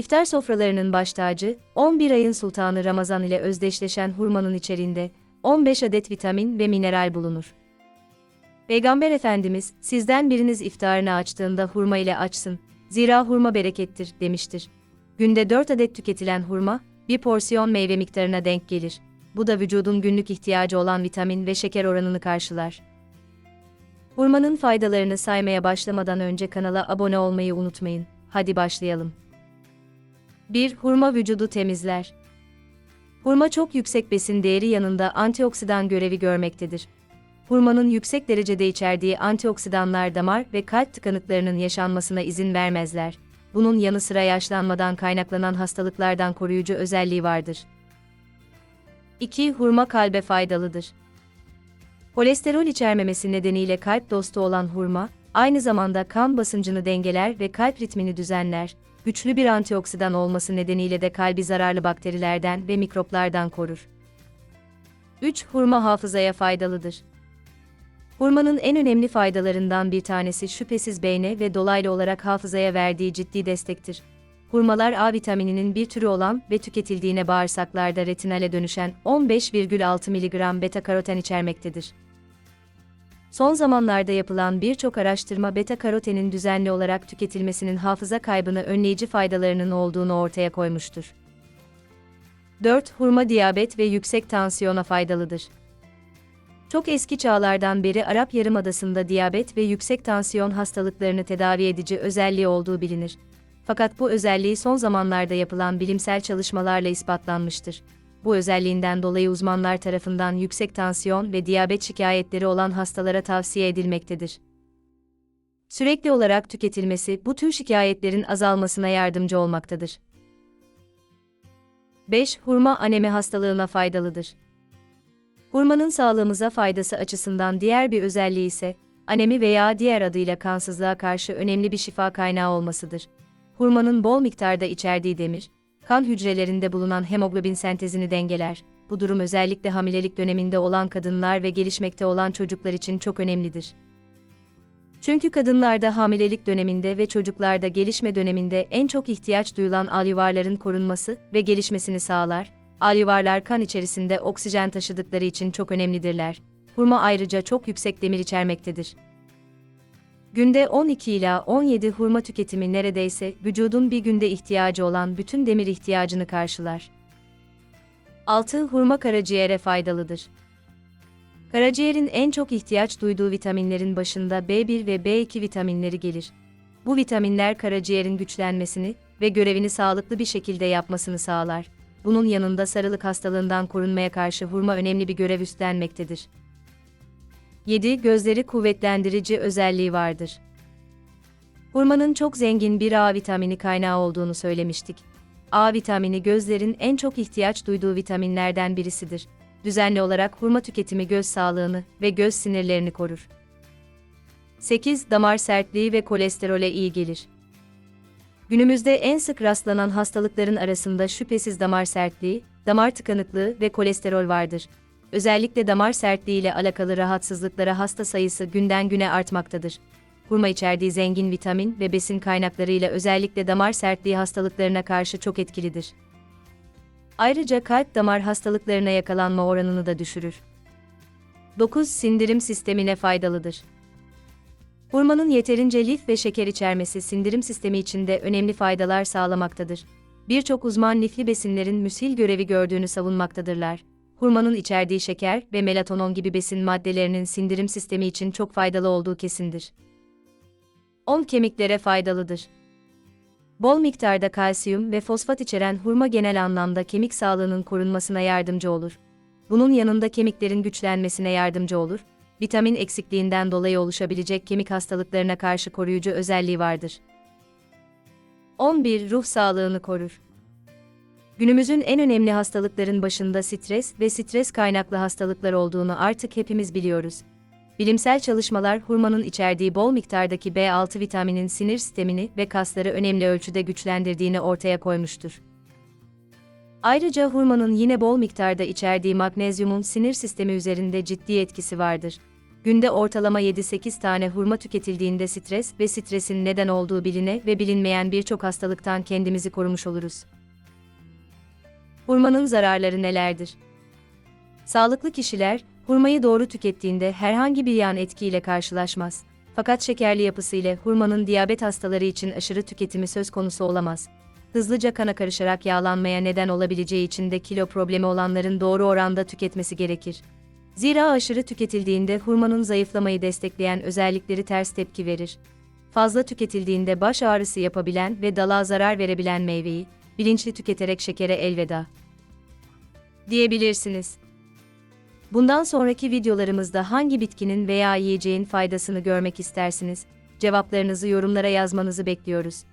İftar sofralarının baş tacı, 11 ayın sultanı Ramazan ile özdeşleşen hurmanın içeriğinde 15 adet vitamin ve mineral bulunur. Peygamber Efendimiz, sizden biriniz iftarını açtığında hurma ile açsın, zira hurma berekettir, demiştir. Günde 4 adet tüketilen hurma, bir porsiyon meyve miktarına denk gelir. Bu da vücudun günlük ihtiyacı olan vitamin ve şeker oranını karşılar. Hurmanın faydalarını saymaya başlamadan önce kanala abone olmayı unutmayın. Hadi başlayalım. 1. Hurma vücudu temizler. Hurma çok yüksek besin değeri yanında antioksidan görevi görmektedir. Hurmanın yüksek derecede içerdiği antioksidanlar damar ve kalp tıkanıklarının yaşanmasına izin vermezler. Bunun yanı sıra yaşlanmadan kaynaklanan hastalıklardan koruyucu özelliği vardır. 2. Hurma kalbe faydalıdır. Kolesterol içermemesi nedeniyle kalp dostu olan hurma, aynı zamanda kan basıncını dengeler ve kalp ritmini düzenler. Güçlü bir antioksidan olması nedeniyle de kalbi zararlı bakterilerden ve mikroplardan korur. 3. Hurma hafızaya faydalıdır. Hurmanın en önemli faydalarından bir tanesi şüphesiz beyne ve dolaylı olarak hafızaya verdiği ciddi destektir. Hurmalar A vitamininin bir türü olan ve tüketildiğine bağırsaklarda retinale dönüşen 15,6 mg beta karoten içermektedir. Son zamanlarda yapılan birçok araştırma beta karotenin düzenli olarak tüketilmesinin hafıza kaybını önleyici faydalarının olduğunu ortaya koymuştur. 4. Hurma diyabet ve yüksek tansiyona faydalıdır. Çok eski çağlardan beri Arap Yarımadası'nda diyabet ve yüksek tansiyon hastalıklarını tedavi edici özelliği olduğu bilinir. Fakat bu özelliği son zamanlarda yapılan bilimsel çalışmalarla ispatlanmıştır. Bu özelliğinden dolayı uzmanlar tarafından yüksek tansiyon ve diyabet şikayetleri olan hastalara tavsiye edilmektedir. Sürekli olarak tüketilmesi bu tür şikayetlerin azalmasına yardımcı olmaktadır. 5. Hurma anemi hastalığına faydalıdır. Hurmanın sağlığımıza faydası açısından diğer bir özelliği ise, anemi veya diğer adıyla kansızlığa karşı önemli bir şifa kaynağı olmasıdır. Hurmanın bol miktarda içerdiği demir, kan hücrelerinde bulunan hemoglobin sentezini dengeler. Bu durum özellikle hamilelik döneminde olan kadınlar ve gelişmekte olan çocuklar için çok önemlidir. Çünkü kadınlarda hamilelik döneminde ve çocuklarda gelişme döneminde en çok ihtiyaç duyulan alüvarların korunması ve gelişmesini sağlar. Alüvarlar kan içerisinde oksijen taşıdıkları için çok önemlidirler. Hurma ayrıca çok yüksek demir içermektedir. Günde 12 ila 17 hurma tüketimi neredeyse vücudun bir günde ihtiyacı olan bütün demir ihtiyacını karşılar. 6. Hurma karaciğere faydalıdır. Karaciğerin en çok ihtiyaç duyduğu vitaminlerin başında B1 ve B2 vitaminleri gelir. Bu vitaminler karaciğerin güçlenmesini ve görevini sağlıklı bir şekilde yapmasını sağlar. Bunun yanında sarılık hastalığından korunmaya karşı hurma önemli bir görev üstlenmektedir. 7. Gözleri kuvvetlendirici özelliği vardır. Hurmanın çok zengin bir A vitamini kaynağı olduğunu söylemiştik. A vitamini gözlerin en çok ihtiyaç duyduğu vitaminlerden birisidir. Düzenli olarak hurma tüketimi göz sağlığını ve göz sinirlerini korur. 8. Damar sertliği ve kolesterole iyi gelir. Günümüzde en sık rastlanan hastalıkların arasında şüphesiz damar sertliği, damar tıkanıklığı ve kolesterol vardır özellikle damar sertliği ile alakalı rahatsızlıklara hasta sayısı günden güne artmaktadır. Hurma içerdiği zengin vitamin ve besin kaynaklarıyla özellikle damar sertliği hastalıklarına karşı çok etkilidir. Ayrıca kalp damar hastalıklarına yakalanma oranını da düşürür. 9. Sindirim sistemine faydalıdır. Hurmanın yeterince lif ve şeker içermesi sindirim sistemi içinde önemli faydalar sağlamaktadır. Birçok uzman lifli besinlerin müsil görevi gördüğünü savunmaktadırlar hurmanın içerdiği şeker ve melatonin gibi besin maddelerinin sindirim sistemi için çok faydalı olduğu kesindir. 10 kemiklere faydalıdır. Bol miktarda kalsiyum ve fosfat içeren hurma genel anlamda kemik sağlığının korunmasına yardımcı olur. Bunun yanında kemiklerin güçlenmesine yardımcı olur. Vitamin eksikliğinden dolayı oluşabilecek kemik hastalıklarına karşı koruyucu özelliği vardır. 11. Ruh sağlığını korur. Günümüzün en önemli hastalıkların başında stres ve stres kaynaklı hastalıklar olduğunu artık hepimiz biliyoruz. Bilimsel çalışmalar hurmanın içerdiği bol miktardaki B6 vitaminin sinir sistemini ve kasları önemli ölçüde güçlendirdiğini ortaya koymuştur. Ayrıca hurmanın yine bol miktarda içerdiği magnezyumun sinir sistemi üzerinde ciddi etkisi vardır. Günde ortalama 7-8 tane hurma tüketildiğinde stres ve stresin neden olduğu biline ve bilinmeyen birçok hastalıktan kendimizi korumuş oluruz. Hurmanın zararları nelerdir? Sağlıklı kişiler, hurmayı doğru tükettiğinde herhangi bir yan etkiyle karşılaşmaz. Fakat şekerli yapısı ile hurmanın diyabet hastaları için aşırı tüketimi söz konusu olamaz. Hızlıca kana karışarak yağlanmaya neden olabileceği için de kilo problemi olanların doğru oranda tüketmesi gerekir. Zira aşırı tüketildiğinde hurmanın zayıflamayı destekleyen özellikleri ters tepki verir. Fazla tüketildiğinde baş ağrısı yapabilen ve dalağa zarar verebilen meyveyi, bilinçli tüketerek şekere elveda diyebilirsiniz. Bundan sonraki videolarımızda hangi bitkinin veya yiyeceğin faydasını görmek istersiniz? Cevaplarınızı yorumlara yazmanızı bekliyoruz.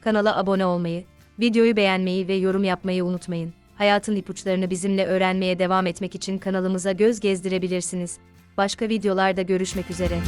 Kanala abone olmayı, videoyu beğenmeyi ve yorum yapmayı unutmayın. Hayatın ipuçlarını bizimle öğrenmeye devam etmek için kanalımıza göz gezdirebilirsiniz. Başka videolarda görüşmek üzere.